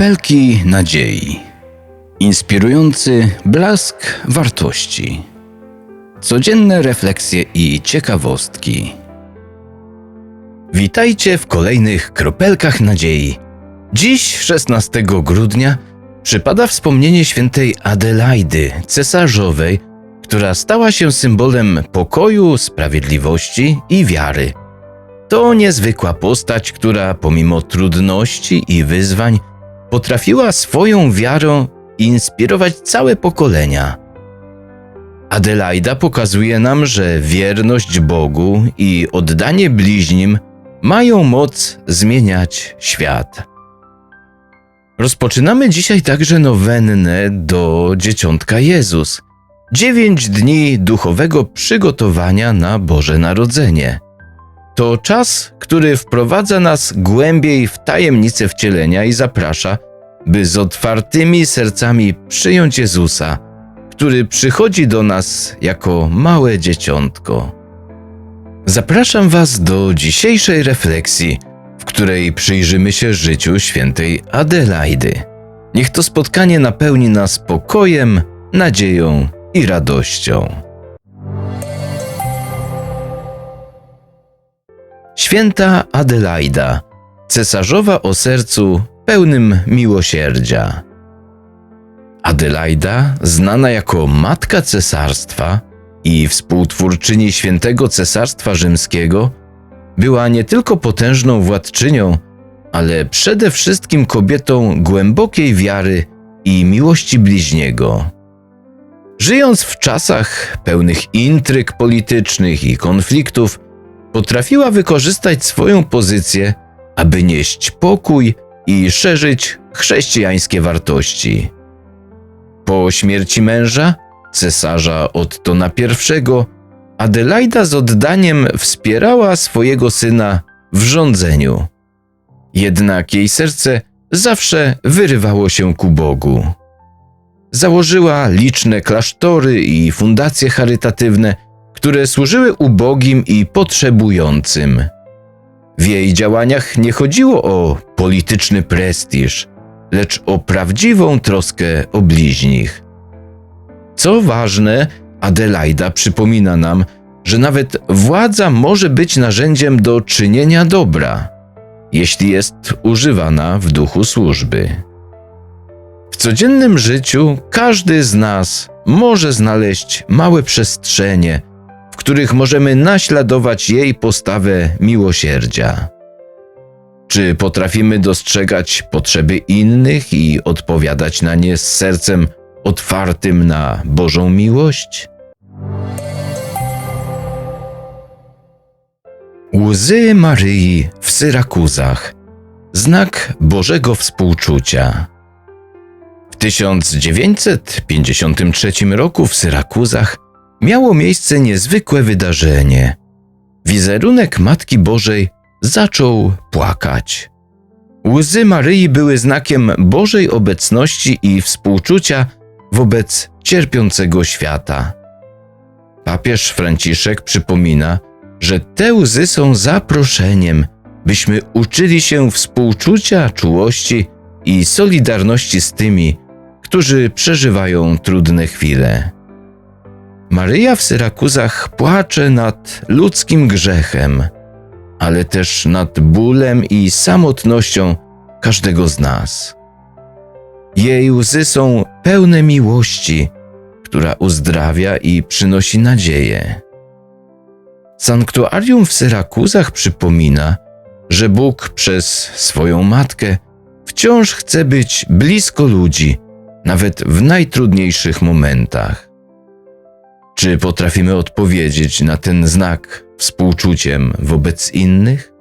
Kropelki nadziei. Inspirujący blask wartości. Codzienne refleksje i ciekawostki. Witajcie w kolejnych kropelkach nadziei. Dziś, 16 grudnia, przypada wspomnienie świętej Adelaidy, cesarzowej, która stała się symbolem pokoju, sprawiedliwości i wiary. To niezwykła postać, która pomimo trudności i wyzwań potrafiła swoją wiarą inspirować całe pokolenia. Adelaida pokazuje nam, że wierność Bogu i oddanie bliźnim mają moc zmieniać świat. Rozpoczynamy dzisiaj także nowennę do Dzieciątka Jezus. Dziewięć dni duchowego przygotowania na Boże Narodzenie. To czas, który wprowadza nas głębiej w tajemnicę wcielenia i zaprasza, by z otwartymi sercami przyjąć Jezusa, który przychodzi do nas jako małe dzieciątko. Zapraszam Was do dzisiejszej refleksji, w której przyjrzymy się życiu świętej Adelaidy. Niech to spotkanie napełni nas pokojem, nadzieją i radością. Święta Adelaida, cesarzowa o sercu pełnym miłosierdzia. Adelaida, znana jako matka cesarstwa i współtwórczyni świętego cesarstwa rzymskiego, była nie tylko potężną władczynią, ale przede wszystkim kobietą głębokiej wiary i miłości bliźniego. Żyjąc w czasach pełnych intryg politycznych i konfliktów, potrafiła wykorzystać swoją pozycję, aby nieść pokój i szerzyć chrześcijańskie wartości. Po śmierci męża, cesarza Ottona I, Adelaida z oddaniem wspierała swojego syna w rządzeniu. Jednak jej serce zawsze wyrywało się ku Bogu. Założyła liczne klasztory i fundacje charytatywne, które służyły ubogim i potrzebującym. W jej działaniach nie chodziło o polityczny prestiż, lecz o prawdziwą troskę o bliźnich. Co ważne, Adelaida przypomina nam, że nawet władza może być narzędziem do czynienia dobra, jeśli jest używana w duchu służby. W codziennym życiu każdy z nas może znaleźć małe przestrzenie, których możemy naśladować jej postawę miłosierdzia. Czy potrafimy dostrzegać potrzeby innych i odpowiadać na nie z sercem otwartym na Bożą miłość? Łzy Maryi w Syrakuzach znak Bożego współczucia. W 1953 roku w Syrakuzach miało miejsce niezwykłe wydarzenie. Wizerunek Matki Bożej zaczął płakać. Łzy Maryi były znakiem Bożej obecności i współczucia wobec cierpiącego świata. Papież Franciszek przypomina, że te łzy są zaproszeniem, byśmy uczyli się współczucia, czułości i solidarności z tymi, którzy przeżywają trudne chwile. Maryja w Syrakuzach płacze nad ludzkim grzechem, ale też nad bólem i samotnością każdego z nas. Jej łzy są pełne miłości, która uzdrawia i przynosi nadzieję. Sanktuarium w Syrakuzach przypomina, że Bóg przez swoją matkę wciąż chce być blisko ludzi, nawet w najtrudniejszych momentach. Czy potrafimy odpowiedzieć na ten znak współczuciem wobec innych?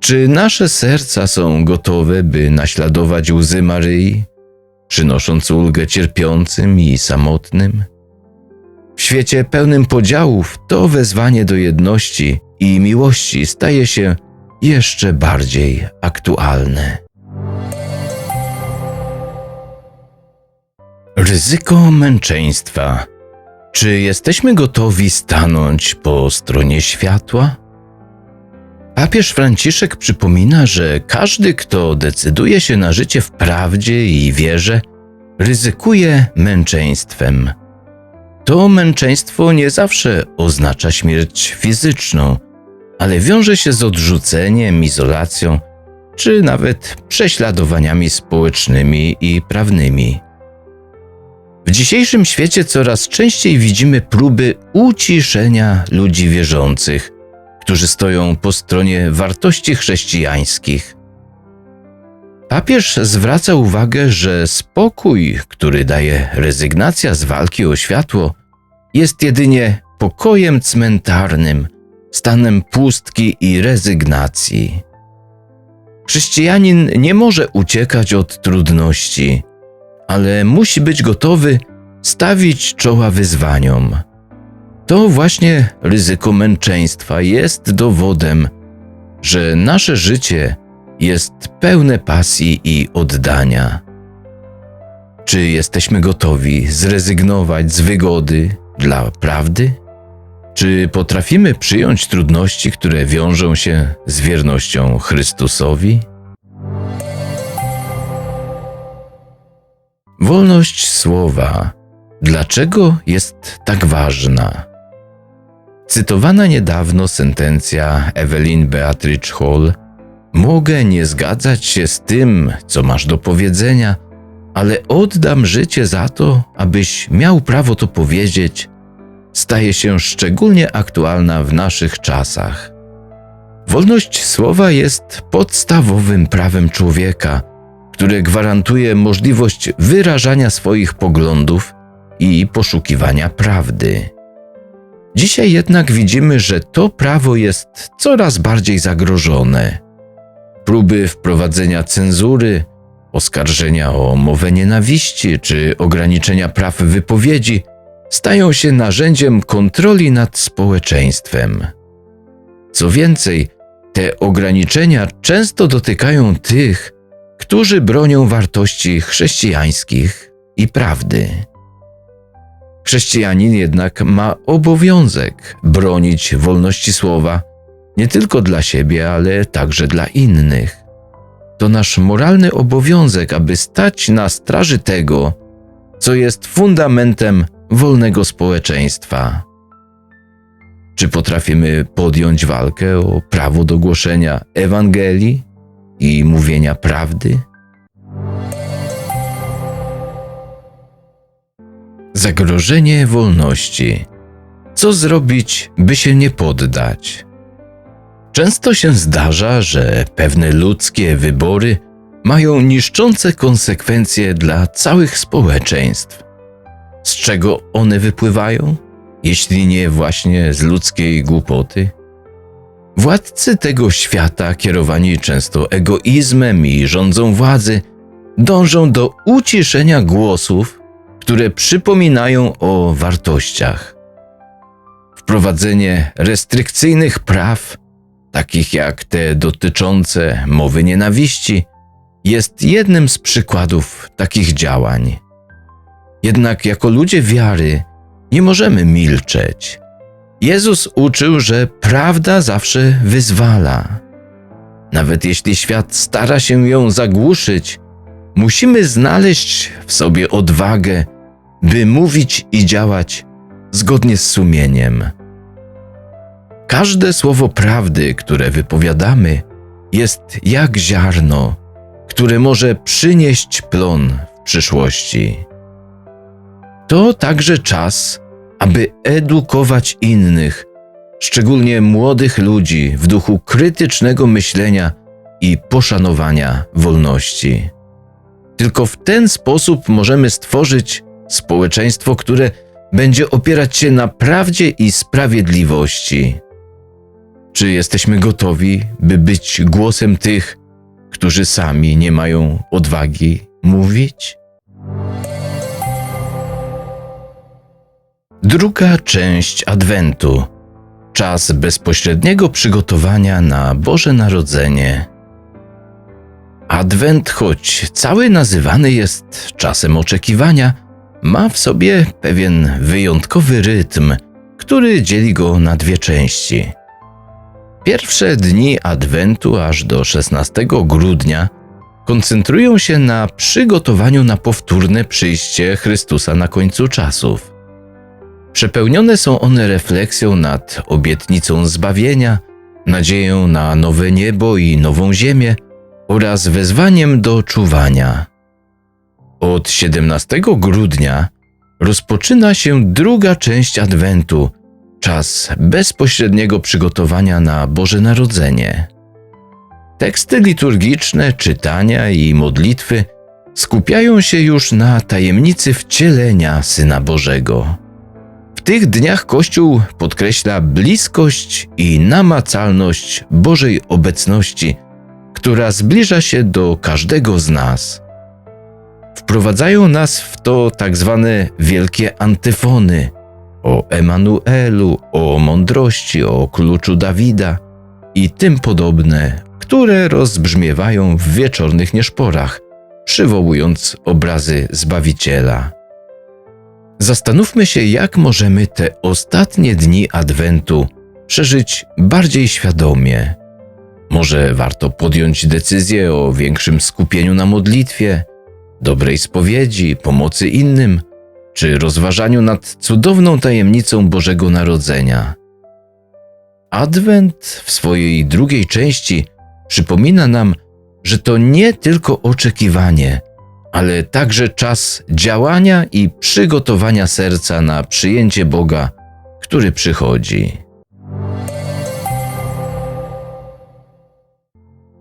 Czy nasze serca są gotowe, by naśladować łzy Maryi, przynosząc ulgę cierpiącym i samotnym? W świecie pełnym podziałów to wezwanie do jedności i miłości staje się jeszcze bardziej aktualne. Ryzyko męczeństwa czy jesteśmy gotowi stanąć po stronie światła? Papież Franciszek przypomina, że każdy, kto decyduje się na życie w prawdzie i wierze, ryzykuje męczeństwem. To męczeństwo nie zawsze oznacza śmierć fizyczną, ale wiąże się z odrzuceniem, izolacją czy nawet prześladowaniami społecznymi i prawnymi. W dzisiejszym świecie coraz częściej widzimy próby uciszenia ludzi wierzących, którzy stoją po stronie wartości chrześcijańskich. Papież zwraca uwagę, że spokój, który daje rezygnacja z walki o światło, jest jedynie pokojem cmentarnym, stanem pustki i rezygnacji. Chrześcijanin nie może uciekać od trudności, ale musi być gotowy stawić czoła wyzwaniom. To właśnie ryzyko męczeństwa jest dowodem, że nasze życie jest pełne pasji i oddania. Czy jesteśmy gotowi zrezygnować z wygody dla prawdy? Czy potrafimy przyjąć trudności, które wiążą się z wiernością Chrystusowi? Wolność słowa. Dlaczego jest tak ważna? Cytowana niedawno sentencja Evelyn Beatrice Hall Mogę nie zgadzać się z tym, co masz do powiedzenia, ale oddam życie za to, abyś miał prawo to powiedzieć, staje się szczególnie aktualna w naszych czasach. Wolność słowa jest podstawowym prawem człowieka, które gwarantuje możliwość wyrażania swoich poglądów i poszukiwania prawdy. Dzisiaj jednak widzimy, że to prawo jest coraz bardziej zagrożone. Próby wprowadzenia cenzury, oskarżenia o mowę nienawiści czy ograniczenia praw wypowiedzi stają się narzędziem kontroli nad społeczeństwem. Co więcej, te ograniczenia często dotykają tych, którzy bronią wartości chrześcijańskich i prawdy. Chrześcijanin jednak ma obowiązek bronić wolności słowa nie tylko dla siebie, ale także dla innych. To nasz moralny obowiązek, aby stać na straży tego, co jest fundamentem wolnego społeczeństwa. Czy potrafimy podjąć walkę o prawo do głoszenia Ewangelii i mówienia prawdy? Zagrożenie wolności. Co zrobić, by się nie poddać? Często się zdarza, że pewne ludzkie wybory mają niszczące konsekwencje dla całych społeczeństw. Z czego one wypływają, jeśli nie właśnie z ludzkiej głupoty? Władcy tego świata, kierowani często egoizmem i rządzą władzy, dążą do uciszenia głosów, które przypominają o wartościach. Wprowadzenie restrykcyjnych praw, takich jak te dotyczące mowy nienawiści, jest jednym z przykładów takich działań. Jednak jako ludzie wiary nie możemy milczeć. Jezus uczył, że prawda zawsze wyzwala. Nawet jeśli świat stara się ją zagłuszyć, musimy znaleźć w sobie odwagę, by mówić i działać zgodnie z sumieniem. Każde słowo prawdy, które wypowiadamy, jest jak ziarno, które może przynieść plon w przyszłości. To także czas, aby edukować innych, szczególnie młodych ludzi, w duchu krytycznego myślenia i poszanowania wolności. Tylko w ten sposób możemy stworzyć społeczeństwo, które będzie opierać się na prawdzie i sprawiedliwości. Czy jesteśmy gotowi, by być głosem tych, którzy sami nie mają odwagi mówić? Druga część Adwentu. Czas bezpośredniego przygotowania na Boże Narodzenie. Adwent, choć cały nazywany jest czasem oczekiwania, ma w sobie pewien wyjątkowy rytm, który dzieli go na dwie części. Pierwsze dni Adwentu aż do 16 grudnia koncentrują się na przygotowaniu na powtórne przyjście Chrystusa na końcu czasów. Przepełnione są one refleksją nad obietnicą zbawienia, nadzieją na nowe niebo i nową ziemię oraz wezwaniem do czuwania. Od 17 grudnia rozpoczyna się druga część Adwentu, czas bezpośredniego przygotowania na Boże Narodzenie. Teksty liturgiczne, czytania i modlitwy skupiają się już na tajemnicy wcielenia Syna Bożego. Tych dniach Kościół podkreśla bliskość i namacalność Bożej obecności, która zbliża się do każdego z nas. Wprowadzają nas w to tak zwane wielkie antyfony o Emanuelu, o mądrości, o kluczu Dawida i tym podobne, które rozbrzmiewają w wieczornych nieszporach, przywołując obrazy Zbawiciela. Zastanówmy się, jak możemy te ostatnie dni Adwentu przeżyć bardziej świadomie. Może warto podjąć decyzję o większym skupieniu na modlitwie, dobrej spowiedzi, pomocy innym, czy rozważaniu nad cudowną tajemnicą Bożego Narodzenia. Adwent w swojej drugiej części przypomina nam, że to nie tylko oczekiwanie, ale także czas działania i przygotowania serca na przyjęcie Boga, który przychodzi.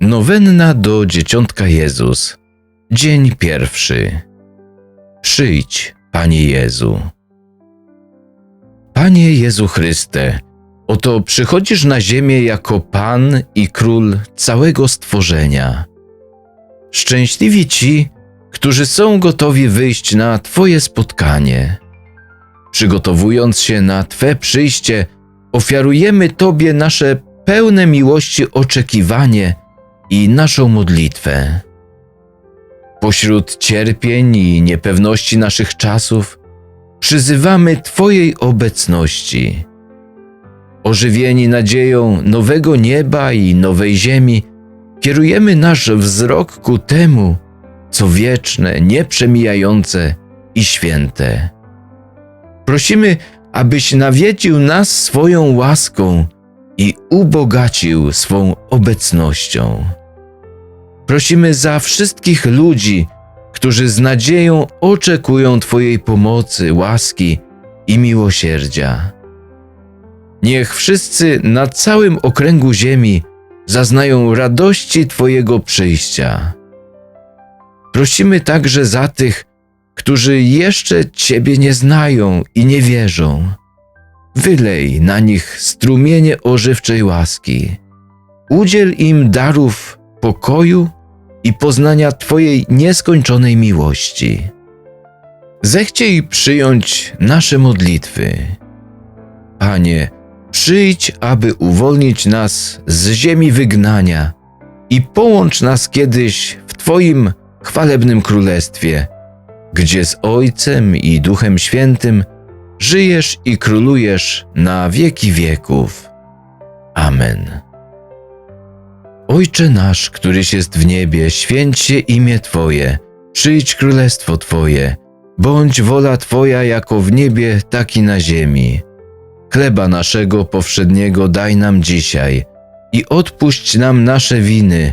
Nowenna do Dzieciątka Jezus. Dzień pierwszy. Przyjdź, Panie Jezu. Panie Jezu Chryste, oto przychodzisz na ziemię jako Pan i Król całego stworzenia. Szczęśliwi ci, którzy są gotowi wyjść na Twoje spotkanie. Przygotowując się na Twe przyjście, ofiarujemy Tobie nasze pełne miłości oczekiwanie i naszą modlitwę. Pośród cierpień i niepewności naszych czasów przyzywamy Twojej obecności. Ożywieni nadzieją nowego nieba i nowej ziemi, kierujemy nasz wzrok ku temu, co wieczne, nieprzemijające i święte. Prosimy, abyś nawiedził nas swoją łaską i ubogacił swą obecnością. Prosimy za wszystkich ludzi, którzy z nadzieją oczekują Twojej pomocy, łaski i miłosierdzia. Niech wszyscy na całym okręgu ziemi zaznają radości Twojego przyjścia. Prosimy także za tych, którzy jeszcze Ciebie nie znają i nie wierzą. Wylej na nich strumienie ożywczej łaski. Udziel im darów pokoju i poznania Twojej nieskończonej miłości. Zechciej przyjąć nasze modlitwy. Panie, przyjdź, aby uwolnić nas z ziemi wygnania i połącz nas kiedyś w Twoim chwalebnym królestwie, gdzie z Ojcem i Duchem Świętym żyjesz i królujesz na wieki wieków. Amen. Ojcze nasz, któryś jest w niebie, święć się imię Twoje, przyjdź królestwo Twoje, bądź wola Twoja jako w niebie, tak i na ziemi. Chleba naszego powszedniego daj nam dzisiaj i odpuść nam nasze winy,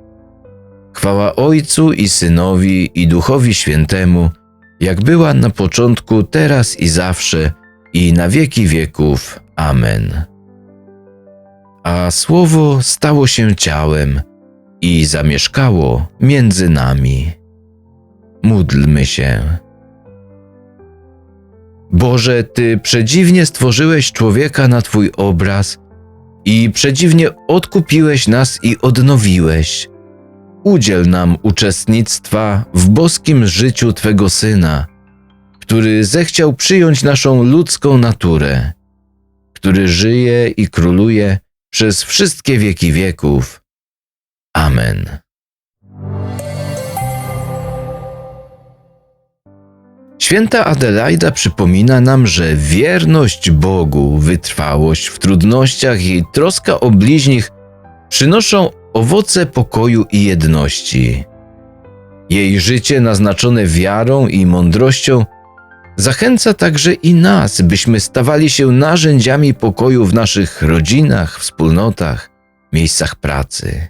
Chwała Ojcu i Synowi i Duchowi Świętemu, jak była na początku, teraz i zawsze, i na wieki wieków. Amen. A Słowo stało się ciałem i zamieszkało między nami. Módlmy się. Boże, Ty przedziwnie stworzyłeś człowieka na Twój obraz i przedziwnie odkupiłeś nas i odnowiłeś. Udziel nam uczestnictwa w boskim życiu Twego Syna, który zechciał przyjąć naszą ludzką naturę, który żyje i króluje przez wszystkie wieki wieków. Amen. Święta Adelaida przypomina nam, że wierność Bogu, wytrwałość w trudnościach i troska o bliźnich przynoszą owoce pokoju i jedności. Jej życie naznaczone wiarą i mądrością zachęca także i nas, byśmy stawali się narzędziami pokoju w naszych rodzinach, wspólnotach, miejscach pracy.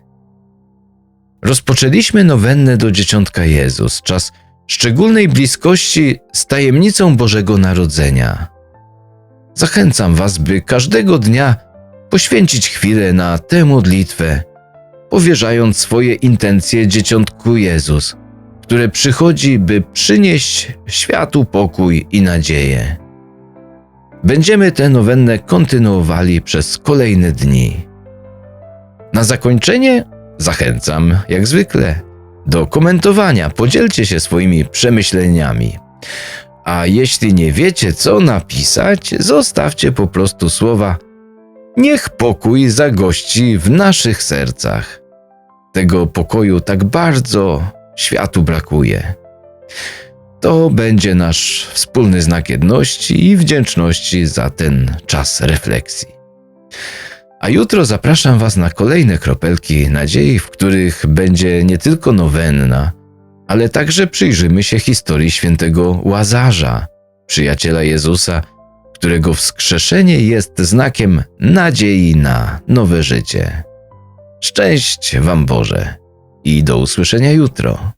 Rozpoczęliśmy nowennę do Dzieciątka Jezus, czas szczególnej bliskości z tajemnicą Bożego Narodzenia. Zachęcam Was, by każdego dnia poświęcić chwilę na tę modlitwę, powierzając swoje intencje Dzieciątku Jezus, które przychodzi, by przynieść światu pokój i nadzieję. Będziemy tę nowennę kontynuowali przez kolejne dni. Na zakończenie zachęcam, jak zwykle, do komentowania. Podzielcie się swoimi przemyśleniami. A jeśli nie wiecie, co napisać, zostawcie po prostu słowa Niech pokój zagości w naszych sercach. Tego pokoju tak bardzo światu brakuje. To będzie nasz wspólny znak jedności i wdzięczności za ten czas refleksji. A jutro zapraszam Was na kolejne kropelki nadziei, w których będzie nie tylko nowenna, ale także przyjrzymy się historii świętego Łazarza, przyjaciela Jezusa, którego wskrzeszenie jest znakiem nadziei na nowe życie. Szczęść Wam Boże i do usłyszenia jutro.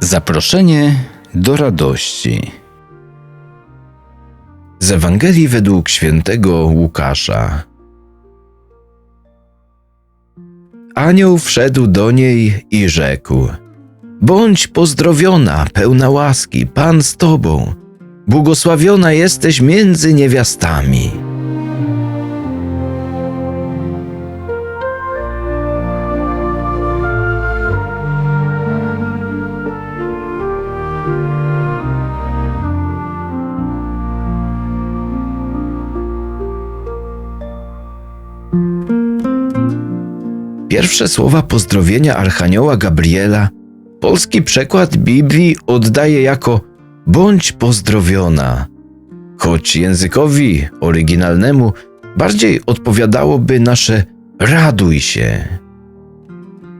Zaproszenie do radości. Z Ewangelii według świętego Łukasza. Anioł wszedł do niej i rzekł: Bądź pozdrowiona, pełna łaski, Pan z tobą. Błogosławiona jesteś między niewiastami. Pierwsze słowa pozdrowienia Archanioła Gabriela polski przekład Biblii oddaje jako bądź pozdrowiona, choć językowi oryginalnemu bardziej odpowiadałoby nasze raduj się.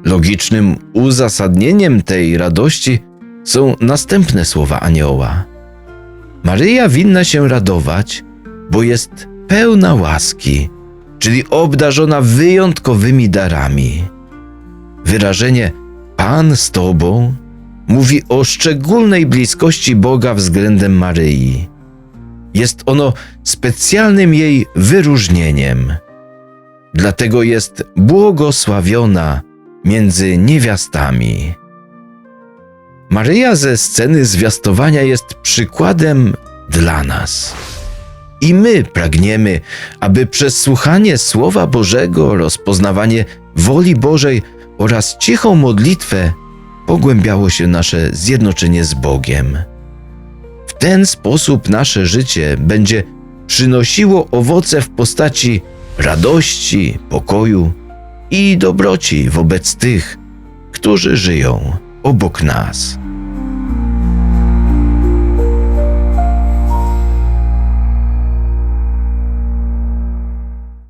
Logicznym uzasadnieniem tej radości są następne słowa anioła. Maryja winna się radować, bo jest pełna łaski czyli obdarzona wyjątkowymi darami. Wyrażenie Pan z Tobą mówi o szczególnej bliskości Boga względem Maryi. Jest ono specjalnym jej wyróżnieniem. Dlatego jest błogosławiona między niewiastami. Maryja ze sceny zwiastowania jest przykładem dla nas. I my pragniemy, aby przez słuchanie Słowa Bożego, rozpoznawanie woli Bożej oraz cichą modlitwę pogłębiało się nasze zjednoczenie z Bogiem. W ten sposób nasze życie będzie przynosiło owoce w postaci radości, pokoju i dobroci wobec tych, którzy żyją obok nas.